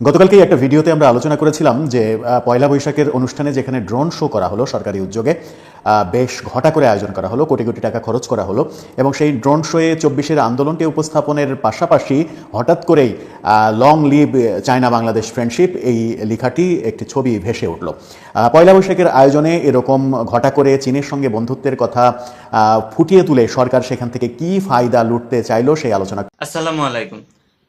গতকালকেই একটা ভিডিওতে আমরা আলোচনা করেছিলাম যে পয়লা বৈশাখের অনুষ্ঠানে যেখানে ড্রোন শো করা হলো সরকারি উদ্যোগে বেশ ঘটা করে আয়োজন করা হলো, কোটি কোটি টাকা খরচ করা হলো এবং সেই ড্রোন শোয়ে চব্বিশের আন্দোলনকে উপস্থাপনের পাশাপাশি হঠাৎ করেই long live China Bangladesh friendship এই লেখাটি একটি ছবি ভেসে উঠল। পয়লা বৈশাখের আয়োজনে এরকম ঘটা করে চীনের সঙ্গে বন্ধুত্বের কথা ফুটিয়ে তুলে সরকার সেখান থেকে কি ফায়দা লুটতে চাইলো সেই আলোচনা আসসালামু আলাইকুম।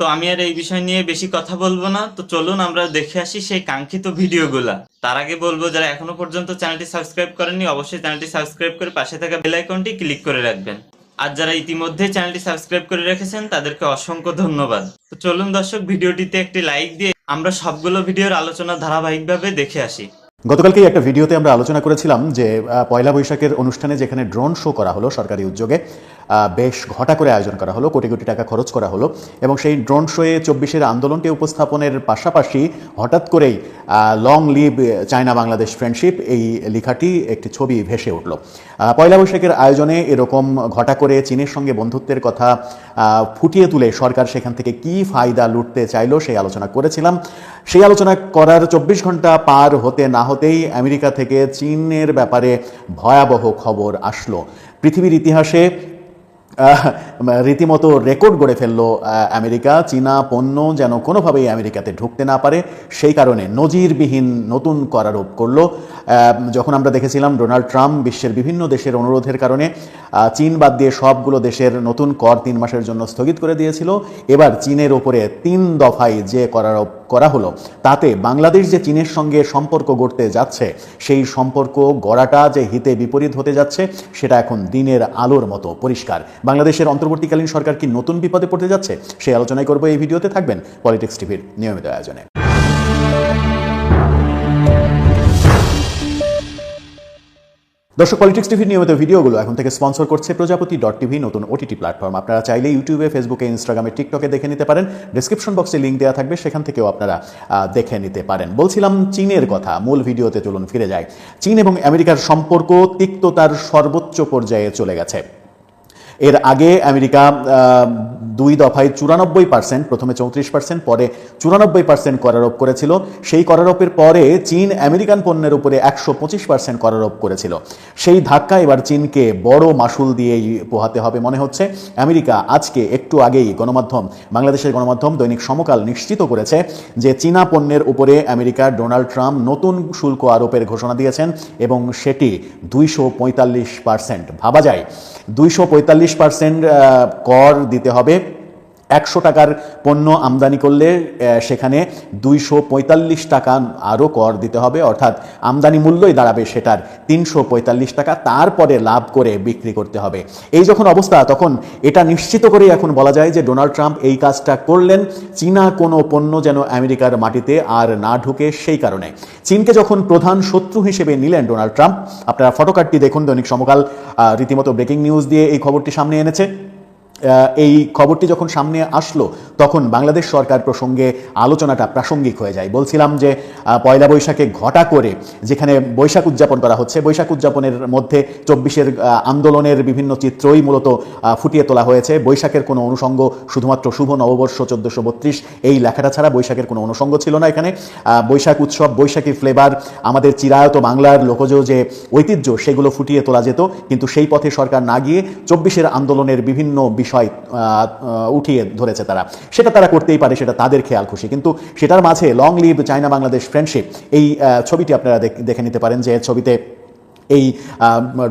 তো আমি আর এই বিষয় নিয়ে বেশি কথা বলব না। তো চলুন আমরা দেখে আসি সেই কাঙ্ক্ষিত ভিডিওগুলা। তার আগে বলব, যারা এখনও পর্যন্ত চ্যানেলটি সাবস্ক্রাইব করেননি, অবশ্যই চ্যানেলটি সাবস্ক্রাইব করে পাশে থাকা বেল আইকনটি ক্লিক করে রাখবেন। আর যারা ইতিমধ্যে চ্যানেলটি সাবস্ক্রাইব করে রেখেছেন, তাদেরকে অসংখ্য ধন্যবাদ। তো চলুন দর্শক, ভিডিওটিতে একটি লাইক দিয়ে আমরা সবগুলো ভিডিওর আলোচনা ধারাবাহিকভাবে দেখে আসি। গতকালকেই একটা ভিডিওতে আমরা আলোচনা করেছিলাম যে পয়লা বৈশাখের অনুষ্ঠানে যেখানে ড্রোন শো করা হলো সরকারি উদ্যোগে বেশ ঘটা করে আয়োজন করা হলো, কোটি কোটি টাকা খরচ করা হলো এবং সেই ড্রোন শোয়ে চব্বিশের আন্দোলনকে উপস্থাপনের পাশাপাশি হঠাৎ করেই long live China Bangladesh friendship এই লেখাটি একটি ছবি ভেসে উঠল। পয়লা বৈশাখের আয়োজনে এরকম ঘটা করে চীনের সঙ্গে বন্ধুত্বের কথা ফুটিয়ে তুলে সরকার সেখান থেকে কি ফায়দা লুটতে চাইলো সেই আলোচনা করেছিলাম। সেই আলোচনা করার চব্বিশ ঘণ্টা পার হতে না হতেই আমেরিকা থেকে চীনের ব্যাপারে ভয়াবহ খবর আসলো। পৃথিবীর ইতিহাসে রীতিমতো রেকর্ড গড়ে ফেলল আমেরিকা। চীনা পণ্য যেন কোনোভাবেই আমেরিকাতে ঢুকতে না পারে সেই কারণে নজিরবিহীন নতুন করল। আহ, যখন আমরা দেখেছিলাম ডোনাল্ড ট্রাম্প বিশ্বের বিভিন্ন দেশের অনুরোধের কারণে চীন বাদ দিয়ে সবগুলো দেশের নতুন কর তিন মাসের জন্য স্থগিত করে দিয়েছিল। এবার চীনের ওপরে তিন দফায় যে করারোপ করা হলো। তাতে বাংলাদেশ যে চীনের সঙ্গে সম্পর্ক গড়তে যাচ্ছে, সেই সম্পর্ক গড়াটা যে হিতে বিপরীত হতে যাচ্ছে, সেটা এখন দিনের আলোর মতো পরিষ্কার। বাংলাদেশের অন্তর্বর্তীকালীন সরকার কি নতুন বিপদে পড়তে যাচ্ছে? সেই আলোচনায় করব এই ভিডিওতে, থাকবেন পলিটিক্স টিভির নিয়মিত আয়োজনে। দর্শক পলিটিক্স টিভির নিয়মিত ভিডিওগুলো এখন থেকে স্পন্সর করছে প্রজাপতি ডট টিভি নতুন ওটিটি প্ল্যাটফর্ম আপনারা চাইলে ইউটিউবে ফেসবুকে ইনস্টাগ্রামে টিকটকে দেখে নিতে পারেন। ডিসক্রিপশন বক্সে লিঙ্ক দেওয়া থাকবে, সেখান থেকেও আপনারা দেখে নিতে পারেন। বলছিলাম চীনের কথা, মূল ভিডিওতে চলুন ফিরে যায় চীন এবং আমেরিকার সম্পর্ক তিক্ততার সর্বোচ্চ পর্যায়ে চলে গেছে। এর আগে আমেরিকা দুই দফায় চুরানব্বই পার্সেন্ট প্রথমে চৌত্রিশ পার্সেন্ট পরে চুরানব্বই পার্সেন্ট করারোপ করেছিল। সেই করারোপের পরে চীন আমেরিকান পণ্যের উপরে একশো পঁচিশ পার্সেন্ট করারোপ করেছিল। সেই ধাক্কা এবার চীনকে বড় মাসুল দিয়েই পোহাতে হবে মনে হচ্ছে। আমেরিকা আজকে একটু আগেই গণমাধ্যম, বাংলাদেশের গণমাধ্যম দৈনিক সমকাল নিশ্চিত করেছে যে চীনা পণ্যের উপরে আমেরিকার ডোনাল্ড ট্রাম্প নতুন শুল্ক আরোপের ঘোষণা দিয়েছেন এবং সেটি দুইশো পঁয়তাল্লিশ পার্সেন্ট ভাবা যায়। দুইশো পঁয়তাল্লিশ পার্সেন্ট কর দিতে হবে। একশো টাকার পণ্য আমদানি করলে সেখানে দুইশো পঁয়তাল্লিশ টাকা আরও কর দিতে হবে, অর্থাৎ আমদানি মূল্যই দাঁড়াবে সেটার তিনশো পঁয়তাল্লিশ টাকা, তারপরে লাভ করে বিক্রি করতে হবে। এই যখন অবস্থা, তখন এটা নিশ্চিত করেই এখন বলা যায় যে ডোনাল্ড ট্রাম্প এই কাজটা করলেন। চীনা কোনো পণ্য যেন আমেরিকার মাটিতে আর না ঢুকে সেই কারণে। চীনকে যখন প্রধান শত্রু হিসেবে নিলেন ডোনাল্ড ট্রাম্প, আপনারা ফটোকার্ডটি দেখুন, দৈনিক সমকাল রীতিমতো ব্রেকিং নিউজ দিয়ে এই খবরটি সামনে এনেছে। এই খবরটি যখন সামনে আসলো, তখন বাংলাদেশ সরকার প্রসঙ্গে আলোচনাটা প্রাসঙ্গিক হয়ে যায়। বলছিলাম যে পয়লা বৈশাখে ঘটা করে যেখানে বৈশাখ উদযাপন করা হচ্ছে, বৈশাখ উদযাপনের মধ্যে চব্বিশের আন্দোলনের বিভিন্ন চিত্রই মূলত ফুটিয়ে তোলা হয়েছে। বৈশাখের কোনো অনুষঙ্গ শুধুমাত্র শুভ নববর্ষ চোদ্দোশো বত্রিশ, এই লেখাটা ছাড়া বৈশাখের কোনো অনুষঙ্গ ছিল না এখানে। বৈশাখ উৎসব, বৈশাখী ফ্লেভার আমাদের চিরায়ত বাংলার লোকজ যে ঐতিহ্য, সেগুলো ফুটিয়ে তোলা যেত। কিন্তু সেই পথে সরকার না গিয়ে চব্বিশের আন্দোলনের বিভিন্ন বিষয় আহ, উঠিয়ে ধরেছে তারা। সেটা তারা করতেই পারে সেটা তাদের খেয়াল খুশি। কিন্তু সেটার মাঝে long live China Bangladesh friendship এই ছবিটি আপনারা দেখে নিতে পারেন যে ছবিতে এই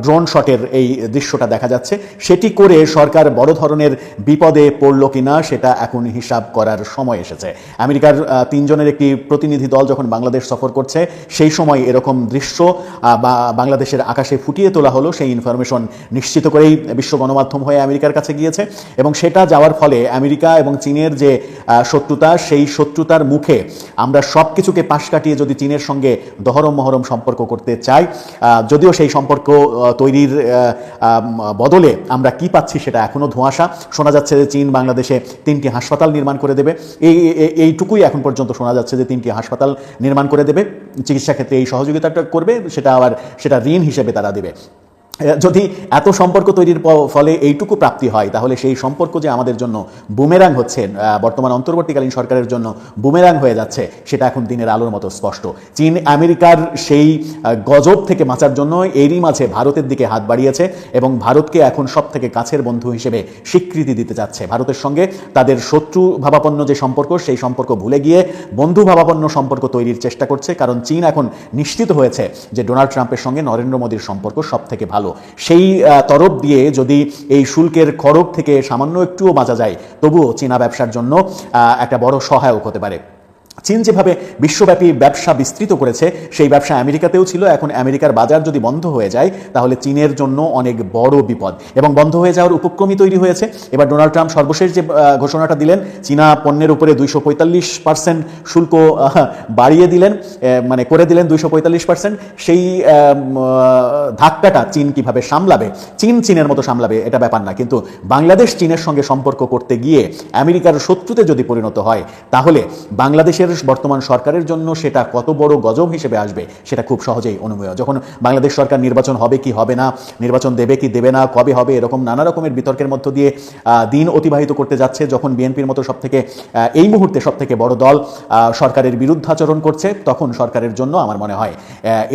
ড্রোন শটের এই দৃশ্যটা দেখা যাচ্ছে। সেটি করে সরকার বড় ধরনের বিপদে পড়ল কিনা সেটা এখন হিসাব করার সময় এসেছে। আমেরিকার তিনজনের একটি প্রতিনিধি দল যখন বাংলাদেশ সফর করছে, সেই সময় এরকম দৃশ্য বা বাংলাদেশের আকাশে ফুটিয়ে তোলা হলো, সেই ইনফরমেশন নিশ্চিত করেই বিশ্ব গণমাধ্যম হয়ে আমেরিকার কাছে গিয়েছে। এবং সেটা যাওয়ার ফলে আমেরিকা এবং চীনের যে শত্রুতা, সেই শত্রুতার মুখে আমরা সব কিছুকে পাশ কাটিয়ে যদি চীনের সঙ্গে দহরম মহরম সম্পর্ক করতে চাই যদিও সেই সম্পর্ক তৈরির বদলে আমরা কি পাচ্ছি সেটা এখনও ধোঁয়াশা। শোনা যাচ্ছে যে চীন বাংলাদেশে তিনটি হাসপাতাল নির্মাণ করে দেবে। এই এই- এইটুকুই এখন পর্যন্ত শোনা যাচ্ছে যে তিনটি হাসপাতাল নির্মাণ করে দেবে। চিকিৎসা ক্ষেত্রে এই সহযোগিতাটা করবে, সেটা আবার, সেটা ঋণ হিসেবে তারা দেবে। যদি এত সম্পর্ক তৈরির ফলে এইটুকু প্রাপ্তি হয়, তাহলে সেই সম্পর্ক যে আমাদের জন্য বুমেরাং হচ্ছে বর্তমান অন্তর্বর্তীকালীন সরকারের জন্য বুমেরাং হয়ে যাচ্ছে, সেটা এখন দিনের আলোর মতো স্পষ্ট। চীন, আমেরিকার সেই গজব থেকে বাঁচার জন্য এরই মাঝে ভারতের দিকে হাত বাড়িয়েছে এবং ভারতকে এখন সব থেকে কাছের বন্ধু হিসেবে স্বীকৃতি দিতে যাচ্ছে ভারতের সঙ্গে তাদের শত্রু ভাবাপন্ন যে সম্পর্ক, সেই সম্পর্ক ভুলে গিয়ে বন্ধু ভাবাপন্ন সম্পর্ক তৈরির চেষ্টা করছে, কারণ চীন এখন নিশ্চিত হয়েছে যে ডোনাল্ড ট্রাম্পের সঙ্গে নরেন্দ্র মোদীর সম্পর্ক সব থেকে ভালো। সেই তরফ দিয়ে যদি এই শুল্কের খড়গ থেকে সামান্য একটুও বাঁচা যায়, তবুও চীনা ব্যবসার জন্য একটা বড় সহায়ক হতে পারে। চীন যেভাবে বিশ্বব্যাপী ব্যবসা বিস্তৃত করেছে, সেই ব্যবসা আমেরিকাতেও ছিল। এখন আমেরিকার বাজার যদি বন্ধ হয়ে যায়, তাহলে চীনের জন্য অনেক বড় বিপদ। এবং বন্ধ হয়ে যাওয়ার উপক্রমই তৈরি হয়েছে। এবার ডোনাল্ড ট্রাম্প সর্বশেষ যে ঘোষণাটা দিলেন, চীনা পণ্যের উপরে দুইশো পঁয়তাল্লিশ পার্সেন্ট শুল্ক বাড়িয়ে দিলেন মানে করে দিলেন দুইশো পঁয়তাল্লিশ পার্সেন্ট সেই ধাক্কাটা চীন কীভাবে সামলাবে? চীন চীনের মতো সামলাবে, এটা ব্যাপার না। কিন্তু বাংলাদেশ চীনের সঙ্গে সম্পর্ক করতে গিয়ে আমেরিকার শত্রুতে যদি পরিণত হয়, তাহলে বাংলাদেশের বর্তমান সরকারের জন্য সেটা কত বড় গজব হিসেবে আসবে, সেটা খুব সহজেই অনুমেয়। যখন বাংলাদেশ সরকার নির্বাচন হবে কি হবে না, নির্বাচন দেবে কি দেবে না, কবে হবে, এরকম নানা রকমের বিতর্কের মধ্য দিয়ে দিন অতিবাহিত করতে যাচ্ছে, যখন বিএনপির মতো সব থেকে এই মুহূর্তে সব থেকে বড় দল সরকারের বিরুদ্ধাচরণ করছে, তখন সরকারের জন্য আমার মনে হয়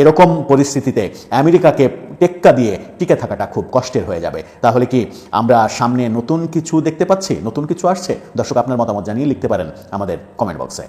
এরকম পরিস্থিতিতে আমেরিকাকে টেক্কা দিয়ে টিকে থাকাটা খুব কষ্টের হয়ে যাবে। তাহলে কি আমরা সামনে নতুন কিছু দেখতে পাচ্ছি? নতুন কিছু আসছে? দর্শক, আপনার মতামত জানিয়ে লিখতে পারেন আমাদের কমেন্ট বক্সে